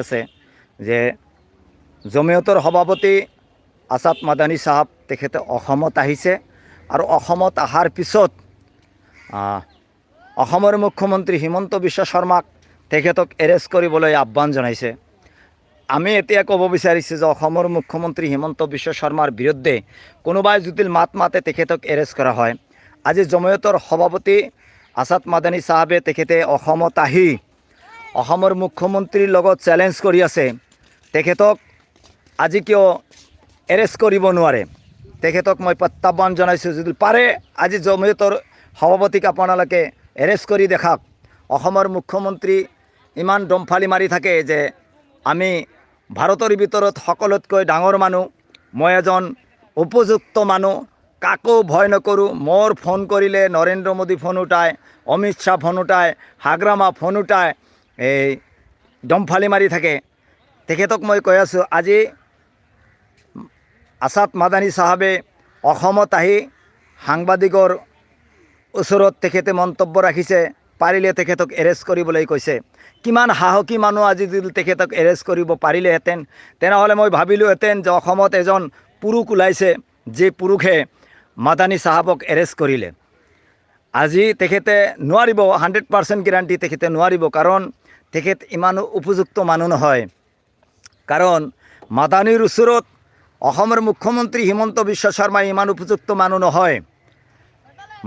আছে যে জমিয়তৰ সভাপতি আছাদ মাদানী চাহাব তেখেতে অসমত আহিছে আৰু অসমত অহাৰ পিছত অসমৰ মুখ্যমন্ত্ৰী হিমন্ত বিশ্ব শৰ্মাক তেখেতক এৰেষ্ট কৰিবলৈ আহ্বান জনাইছে। আমি এতিয়া ক'ব বিচাৰিছোঁ যে অসমৰ মুখ্যমন্ত্ৰী হিমন্ত বিশ্ব শৰ্মাৰ বিৰুদ্ধে কোনোবাই যদি মাত মাতে তেখেতক এৰেষ্ট কৰা হয়। আজি জমিয়তৰ সভাপতি আছাদ মাদানী চাহাবে তেখেতে অসমত আহি অসমৰ মুখ্যমন্ত্ৰীৰ লগত চেলেঞ্জ কৰি আছে। তেখেতক আজি কিয় এৰেষ্ট কৰিব নোৱাৰে? তেখেতক মই প্ৰত্যাহ্বান জনাইছোঁ যদি পাৰে, আজি জমিয়তৰ সভাপতিক আপোনালোকে এৰেষ্ট কৰি দেখাওক। অসমৰ মুখ্যমন্ত্ৰী ইমান দমফালি মাৰি থাকে যে আমি ভাৰতৰ ভিতৰত সকলোতকৈ ডাঙৰ মানুহ, মই এজন উপযুক্ত মানুহ, কাকো ভয় নকৰোঁ। মোৰ ফোন কৰিলে নৰেন্দ্ৰ মোদী ফোন উঠায়, অমিত শ্বাহ ফোন উঠায়, হাগ্ৰামা ফোন উঠায় এই দমফালি মাৰি থাকে। তেখেতক মই কৈ আছোঁ, আজি আছাদ মাদানী চাহাবে অসমত আহি সাংবাদিকৰ ওচৰত তেখেতে মন্তব্য ৰাখিছে, পাৰিলে তেখেতক এৰেষ্ট কৰিবলৈ কৈছে। কিমান সাহসী মানুহ আজি যদি তেখেতক এৰেষ্ট কৰিব পাৰিলেহেঁতেন, তেনেহ'লে মই ভাবিলোহেঁতেন যে অসমত এজন পুৰুষ ওলাইছে, যি পুৰুষে মাদানী চাহাবক এৰেষ্ট কৰিলে। আজি তেখেতে নোৱাৰিব হাণ্ড্ৰেড পাৰ্চেণ্ট গেৰাণ্টি তেখেতে নোৱাৰিব, কাৰণ তেখেত ইমান উপযুক্ত মানুহ নহয়। কাৰণ মাদানীৰ ওচৰত অসমৰ মুখ্যমন্ত্ৰী হিমন্ত বিশ্ব শৰ্মা ইমান উপযুক্ত মানুহ নহয়।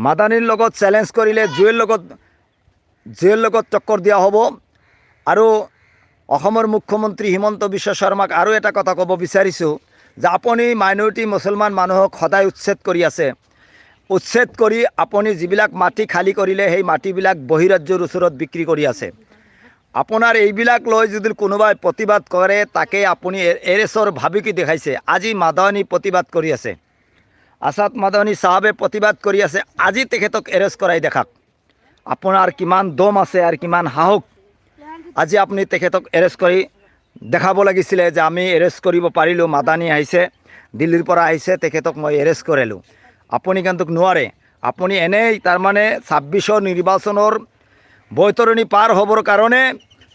মাদানীৰ লগত চেলেঞ্জ কৰিলে জুইৰ লগত জুইৰ লগত টক্কৰ দিয়া হ'ব। আৰু অসমৰ মুখ্যমন্ত্ৰী হিমন্ত বিশ্ব শৰ্মাক আৰু এটা কথা ক'ব বিচাৰিছোঁ যে আপুনি মাইনৰিটি মুছলমান মানুহক সদায় উচ্ছেদ কৰি আছে। উচ্ছেদ কৰি আপুনি যিবিলাক মাটি খালী কৰিলে সেই মাটিবিলাক বহিৰাজ্যৰ ওচৰত বিক্ৰী কৰি আছে। আপোনাৰ এইবিলাক লৈ যদি কোনোবাই প্ৰতিবাদ কৰে, তাকে আপুনি এ- এৰেছৰ ভাবুকি দেখাইছে। আজি মাদানী প্ৰতিবাদ কৰি আছে। আছাদ মাদানী চাহাবে প্ৰতিবাদ কৰি আছে। আজি তেখেতক এৰেষ্ট কৰাই দেখাওক আপোনাৰ কিমান দম আছে আৰু কিমান সাহস। আজি আপুনি তেখেতক এৰেষ্ট কৰি দেখাব লাগিছিলে যে আমি এৰেষ্ট কৰিব পাৰিলোঁ, মাদানী আহিছে, দিল্লীৰ পৰা আহিছে, তেখেতক মই এৰেষ্ট কৰিলোঁ। আপুনি কিন্তু নোৱাৰে। আপুনি এনেই তাৰমানে ছাব্বিছৰ নিৰ্বাচনৰ বৈতৰণি পাৰ হ'বৰ কাৰণে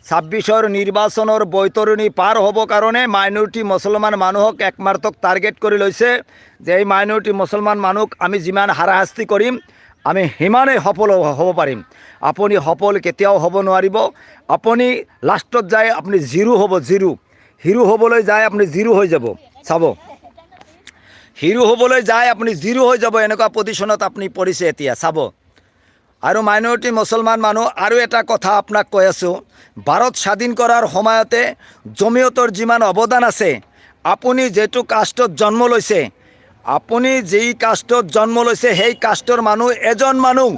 ছাব্বিছৰ নিৰ্বাচনৰ বৈতৰণি পাৰ হ'ব কাৰণে মাইনৰিটি মুছলমান মানুহক একমাত্ৰক টাৰ্গেট কৰি লৈছে। যে এই মাইনৰিটি মুছলমান মানুহক আমি যিমান হাৰাশাস্তি কৰিম, আমি সিমানেই সফল হ'ব- হ'ব পাৰিম। আপুনি সফল কেতিয়াও হ'ব নোৱাৰিব। আপুনি লাষ্টত যায়, আপুনি জিৰো হ'ব, জিৰো। হিৰো হ'বলৈ যায়, আপুনি জিৰো হৈ যাব। চাব। হিৰো হ'বলৈ যায়, আপুনি জিৰো হৈ যাব। এনেকুৱা পজিশ্যনত আপুনি পৰিছে এতিয়া। চাব। আৰু মাইনৰিটি মুছলমান মানুহ আৰু এটা কথা আপোনাক কৈ আছোঁ, ভাৰত স্বাধীন কৰাৰ সময়তে জমিয়তৰ যিমান অৱদান আছে, আপুনি যিটো কাষ্টত জন্ম লৈছে, আপুনি যি কাষ্টত জন্ম লৈছে, সেই কাষ্টৰ মানুহ এজন মানুহ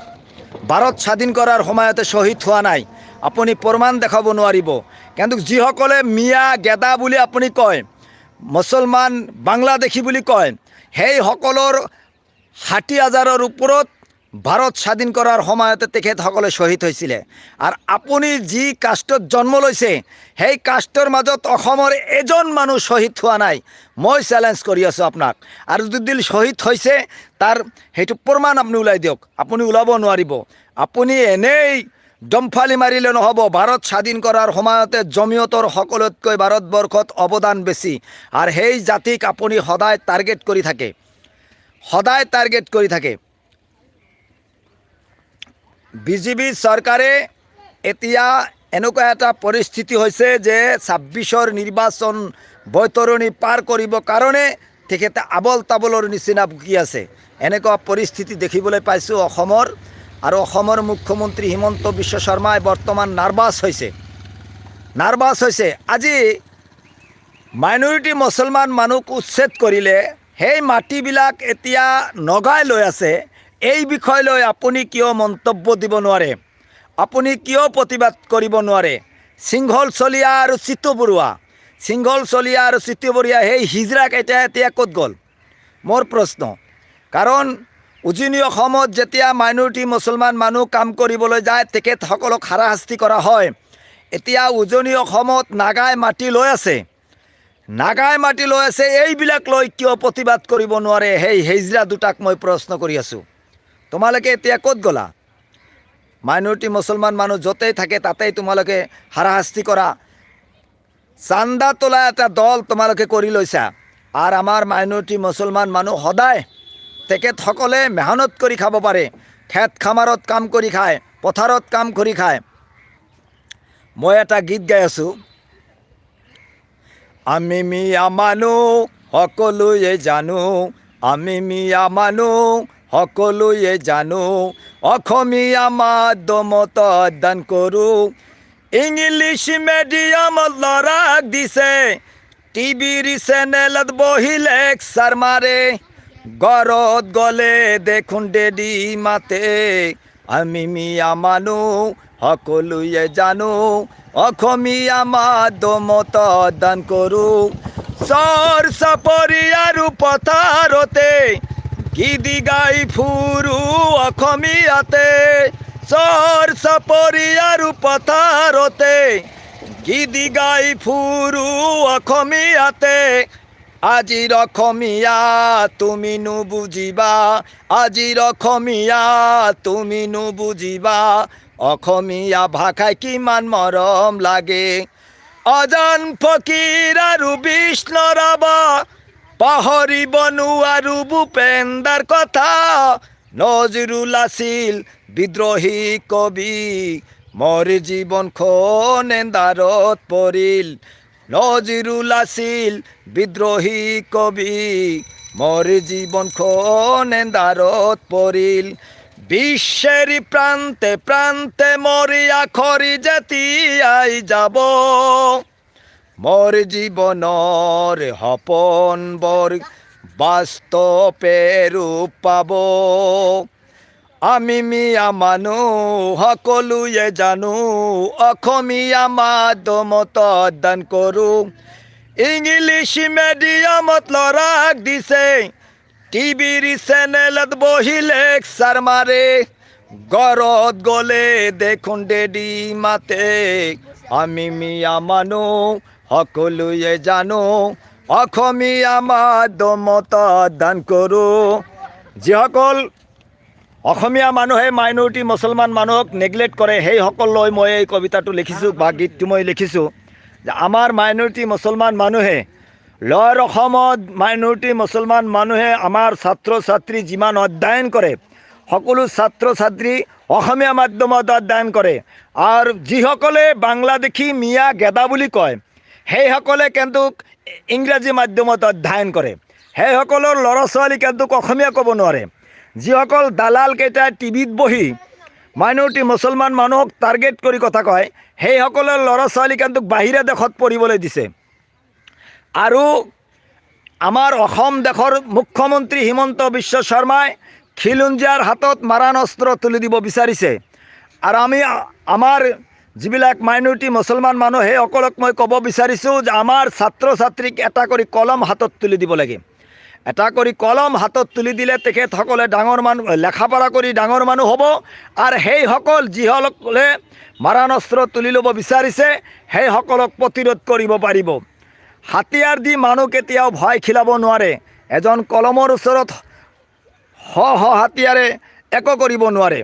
ভাৰত স্বাধীন কৰাৰ সময়তে শ্বহীদ হোৱা নাই। আপুনি প্ৰমাণ দেখাব নোৱাৰিব। কিন্তু যিসকলে মিয়া, গেদা বুলি আপুনি কয়, মুছলমান, বাংলাদেশী বুলি কয়, সেইসকলৰ ষাঠি হাজাৰৰ ওপৰত ভাৰত স্বাধীন কৰাৰ সময়তে তেখেতসকলে শ্বহীদ হৈছিলে। আৰু আপুনি যি কাষ্টত জন্ম লৈছে, সেই কাষ্টৰ মাজত অসমৰ এজন মানুহ শ্বহীদ হোৱা নাই। মই চেলেঞ্জ কৰি আছোঁ আপোনাক। আৰু যদি শ্বহীদ হৈছে, তাৰ সেইটো প্ৰমাণ আপুনি ওলাই দিয়ক। আপুনি ওলাব নোৱাৰিব। আপুনি এনেই দমফালি মাৰিলে নহ'ব। ভাৰত স্বাধীন কৰাৰ সময়তে জমিয়তৰ সকলোতকৈ ভাৰতবৰ্ষত অৱদান বেছি। আৰু সেই জাতিক আপুনি সদায় টাৰ্গেট কৰি থাকে। সদায় টাৰ্গেট কৰি থাকে। বিজেপি চৰকাৰে এতিয়া এনেকুৱা এটা পৰিস্থিতি হৈছে যে ছাব্বিছৰ নিৰ্বাচন বৈতৰণি পাৰ কৰিবৰ কাৰণে তেখেতে আবল তাবলৰ নিচিনা ভুকি আছে। এনেকুৱা পৰিস্থিতি দেখিবলৈ পাইছোঁ অসমৰ আৰু অসমৰ মুখ্যমন্ত্ৰী হিমন্ত বিশ্ব শৰ্মাই বৰ্তমান নাৰ্ভাছ হৈছে। নাৰ্ভাছ হৈছে। আজি মাইনৰিটি মুছলমান মানুহক উচ্ছেদ কৰিলে, সেই মাটিবিলাক এতিয়া নগাই লৈ আছে। এই বিষয় লৈ আপুনি কিয় মন্তব্য দিব নোৱাৰে? আপুনি কিয় প্ৰতিবাদ কৰিব নোৱাৰে? সিংহল চলীয়া আৰু চিত্ত বৰুৱা। সিংহল চলীয়া আৰু চিত্ত বৰুৱা, সেই হিজৰাক এতিয়া এতিয়া ক'ত গ'ল? মোৰ প্ৰশ্ন, কাৰণ উজনি অসমত যেতিয়া মাইনৰিটি মুছলমান মানুহ কাম কৰিবলৈ যায়, তেখেতসকলক হাৰাশাস্তি কৰা হয়। এতিয়া উজনি অসমত নাগাই মাটি লৈ আছে। নাগাই মাটি লৈ আছে, এইবিলাক লৈ কিয় প্ৰতিবাদ কৰিব নোৱাৰে? সেই হেজৰা দুটাক মই প্ৰশ্ন কৰি আছোঁ। তোমালোকে এতিয়া ক'ত গ'লা? মাইনৰিটি মুছলমান মানুহ য'তেই থাকে তাতেই তোমালোকে হাৰাশাস্তি কৰা। চান্দা তোলা এটা দল তোমালোকে কৰি লৈছা। আৰু আমাৰ মাইনৰিটি মুছলমান মানুহ সদায় তেখেতসকলে মেহনত কৰি খাব পাৰে। খেত খামাৰত কাম কৰি খায়, পথাৰত কাম কৰি খায়। মই এটা গীত গাই আছোঁ। আমি মিয়া মানুহ, সকলোৱে জানো। আমি মিয়া মানুহ সকলোৱে জানো অসমীয়া মাধ্যমত অধ্যয়ন কৰোঁ ইংলিছ মিডিয়ামত ল'ৰাক দিছে টিভিৰ চেনেলত বহি লেকচাৰ মাৰে ঘৰত গ'লে দেখোন ডেডি মাতে, আমি মিয়া মানুহ সকলোৱে জানো অসমীয়া মাধ্যমত অধ্যয়ন কৰোঁ চৰ চাপৰি আৰু পথাৰতে গীতি গাই ফুৰো অসমীয়াতে চৰ চাপৰি আৰু পথাৰতে গীতি গাই ফুৰো অসমীয়াতে আজিৰ অসমীয়া তুমি নুবুজিবা আজিৰ অসমীয়া তুমি নুবুজিবা অসমীয়া ভাষাই কিমান মৰম লাগে? অজান ফকীৰ আৰু বিষ্ণু পাহৰিব নোৱাৰো ভূপেন্দাৰ কথা। নজৰুল আছিল বিদ্ৰোহী কবি। মোৰ জীৱনখন এন্ধাৰত পৰিল নজৰুল আছিল বিদ্ৰোহী কবি। মোৰ জীৱনখন এন্ধাৰত পৰিল বিশ্বের প্রান্তে প্রান্তে মরিয়া খরি যেতিয়াই যাব। মোর জীবনৰ সপন বৰ বাস্তৱে ৰূপ পাব আমি মিয়া মানুহ সকলোৱে জানো অসমীয়া মাধ্যমত অধ্যয়ন কৰোঁ ইংলিছ মিডিয়ামত ল'ৰাক দিছে টিভিৰ চেনেলত বহি লেকচাৰ মাৰে ঘৰত গ'লে দেখোন ডেডি মাতে। আমি মিয়া মানুহ সকলোৱে জানো অসমীয়া মাধ্যমত অধ্যয়ন কৰোঁ যিসকল অসমীয়া মানুহে মাইনৰিটি মুছলমান মানুহক নেগলেক্ট কৰে সেইসকললৈ মই এই কবিতাটো লিখিছোঁ বা গীতটো মই লিখিছোঁ। যে আমাৰ মাইনৰিটি মুছলমান মানুহে লৱাৰ অসমত মাইনৰিটি মুছলমান মানুহে আমাৰ ছাত্ৰ ছাত্ৰী যিমান অধ্যয়ন কৰে, সকলো ছাত্ৰ ছাত্ৰী অসমীয়া মাধ্যমত অধ্যয়ন কৰে। আৰু যিসকলে বাংলাদেশী মিয়া গেদা বুলি কয় সেইসকলে কিন্তু ইংৰাজী মাধ্যমত অধ্যয়ন কৰে। সেইসকলৰ ল'ৰা ছোৱালী কিন্তু অসমীয়া ক'ব নোৱাৰে। যিসকল দালালকেইটাই টিভিত বহি মাইনৰিটি মুছলমান মানুহক টাৰ্গেট কৰি কথা কয় সেইসকলৰ ল'ৰা ছোৱালী কিন্তু বাহিৰা দেশত পঢ়িবলৈ দিছে। আৰু আমাৰ অসম দেশৰ মুখ্যমন্ত্ৰী হিমন্ত বিশ্ব শৰ্মাই খিলঞ্জীয়াৰ হাতত মাৰাণ অস্ত্ৰ তুলি দিব বিচাৰিছে। আৰু আমি আমাৰ যিবিলাক মাইনৰিটি মুছলমান মানুহ সেইসকলক মই ক'ব বিচাৰিছোঁ যে আমাৰ ছাত্ৰ ছাত্ৰীক এটা কৰি কলম হাতত তুলি দিব লাগে। এটা কৰি কলম হাতত তুলি দিলে তেখেতসকলে ডাঙৰ মানুহ লেখা পঢ়া কৰি ডাঙৰ মানুহ হ'ব আৰু সেইসকল যিসকলে মাৰাণ অস্ত্ৰ তুলি ল'ব বিচাৰিছে সেইসকলক প্ৰতিৰোধ কৰিব পাৰিব। হাতিয়াৰ দি মানুহ কেতিয়াও ভয় খিলাব নোৱাৰে। এজন কলমৰ ওচৰত শ শ হাতিয়াৰে একো কৰিব নোৱাৰে।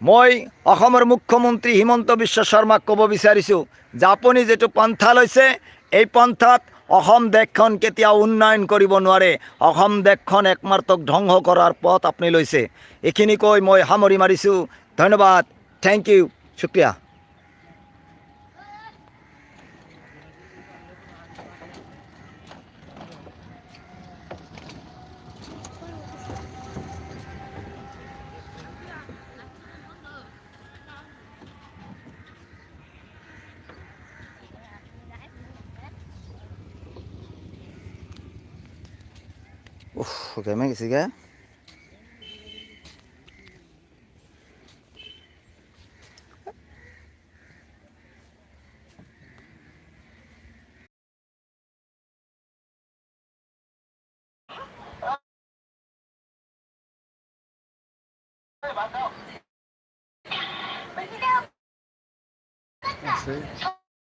মই অসমৰ মুখ্যমন্ত্ৰী হিমন্ত বিশ্ব শৰ্মাক ক'ব বিচাৰিছোঁ যে আপুনি যিটো পন্থা লৈছে, এই পন্থাত অসম দেশখন কেতিয়াও উন্নয়ন কৰিব নোৱাৰে, অসম দেশখন একমাত্ৰ ধ্বংস কৰাৰ পথ আপুনি লৈছে। এইখিনি কৈ মই সামৰি মাৰিছোঁ। ধন্যবাদ। থেংক ইউ শুক্ৰিয়া। উফ কেমে গেছি গা আছে